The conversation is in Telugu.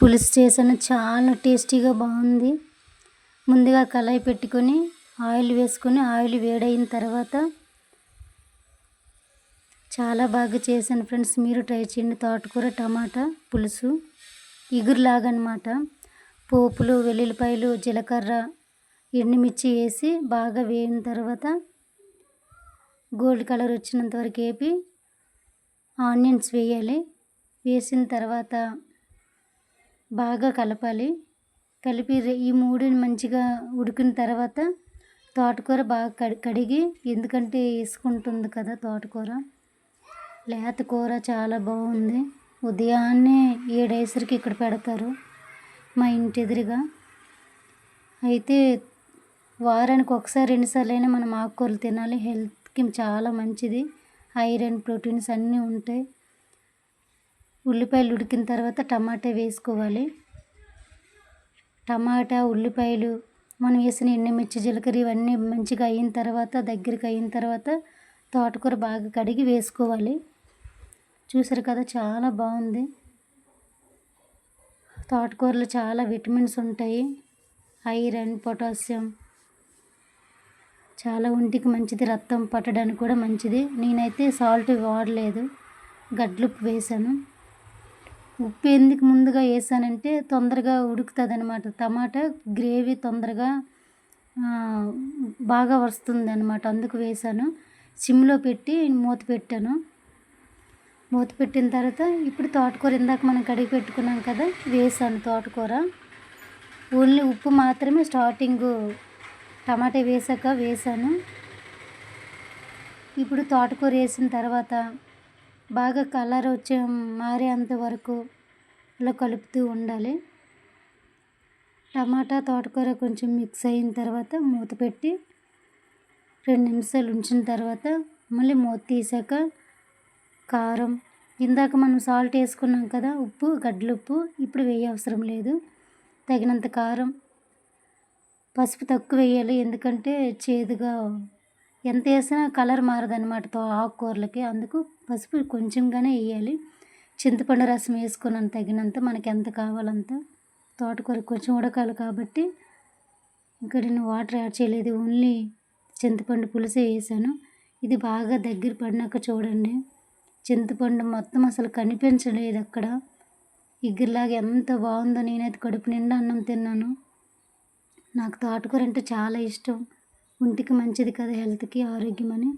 పులుసు చేసాను చాలా టేస్టీగా బాగుంది. ముందుగా కళాయి పెట్టుకొని ఆయిల్ వేసుకొని ఆయిల్ వేడైన తర్వాత చాలా బాగా చేశాను ఫ్రెండ్స్. మీరు ట్రై చేయండి. తోటకూర టమాటా పులుసు ఇగురులాగనమాట. పోపులు వెల్లుల్లిపాయలు జీలకర్ర ఎండుమిర్చి వేసి బాగా వేగిన తర్వాత గోల్డ్ కలర్ వచ్చినంత వరకు వేపి ఆనియన్స్ వేయాలి. వేసిన తర్వాత బాగా కలపాలి. కలిపి ఈ మూడుని మంచిగా ఉడికిన తర్వాత తోటకూర బాగా కడిగి ఎందుకంటే వేసుకుంటుంది కదా తోటకూర. లేత కూర చాలా బాగుంది. ఉదయాన్నే ఏడేసరికి ఇక్కడ పెడతారు మా ఇంటి ఎదురుగా. అయితే వారానికి ఒకసారి రెండుసార్లు అయినా మనం ఆకుకూరలు తినాలి. హెల్త్కి చాలా మంచిది. ఐరన్ ప్రోటీన్స్ అన్నీ ఉంటాయి. ఉల్లిపాయలు ఉడికిన తర్వాత టమాటా వేసుకోవాలి. టమాటా ఉల్లిపాయలు మనం వేసిన ఎండుమిర్చి జీలకర్ర ఇవన్నీ మంచిగా అయిన తర్వాత దగ్గరికి అయిన తర్వాత తోటకూర బాగా కడిగి వేసుకోవాలి. చూసారు కదా చాలా బాగుంది. తోటకూరలో చాలా విటమిన్స్ ఉంటాయి. Iron potassium. చాలా ఒంటికి మంచిది రక్తం పట్టడానికి కూడా మంచిది. నేనైతే సాల్ట్ వాడలేదు. గడ్లుప్పు వేసాను. ఉప్పు ఎందుకు ముందుగా వేసానంటే తొందరగా ఉడుకుతుంది అనమాట టమాటా గ్రేవీ తొందరగా బాగా వస్తుంది అనమాట అందుకు వేసాను. సిమ్లో పెట్టి మూత పెట్టాను. మూత పెట్టిన తర్వాత ఇప్పుడు తోటకూర ఇందాక మనం కడిగి పెట్టుకున్నాం కదా వేసాను తోటకూర. ఓన్లీ ఉప్పు మాత్రమే స్టార్టింగ్ టమాటా వేసాక వేసాను. ఇప్పుడు తోటకూర వేసిన తర్వాత బాగా కలర్ వచ్చే మారేంత వరకు ఇలా కలుపుతూ ఉండాలి. టమాటా తోటకూర కొంచెం మిక్స్ అయిన తర్వాత మూత పెట్టి రెండు నిమిషాలు ఉంచిన తర్వాత మళ్ళీ మూత తీసాక కారం. ఇందాక మనం సాల్ట్ వేసుకున్నాం కదా ఉప్పు గడ్డలుప్పు ఇప్పుడు వేయ అవసరం లేదు. తగినంత కారం. పసుపు తక్కువ వేయాలి ఎందుకంటే చేదుగా ఎంత వేసినా కలర్ మారదనమాట ఆకుకూరలకి. అందుకు పసుపు కొంచెంగానే వేయాలి. చింతపండు రసం వేసుకున్నాను తగినంత మనకి ఎంత కావాలంత తోటకూర కొంచెం ఉడకాలి కాబట్టి ఇంకా నేను వాటర్ యాడ్ చేయలేదు. ఓన్లీ చింతపండు పులుసే వేసాను. ఇది బాగా దగ్గర పడినాక చూడండి. చింతపండు మొత్తం అసలు కనిపించలేదు అక్కడ. ఇగ్గిరిలాగా ఎంత బాగుందో నేనైతే కడుపు నిండా అన్నం తిన్నాను. నాకు తోటకూర అంటే చాలా ఇష్టం. ఒంటికి మంచిది కదా హెల్త్కి ఆరోగ్యం అని.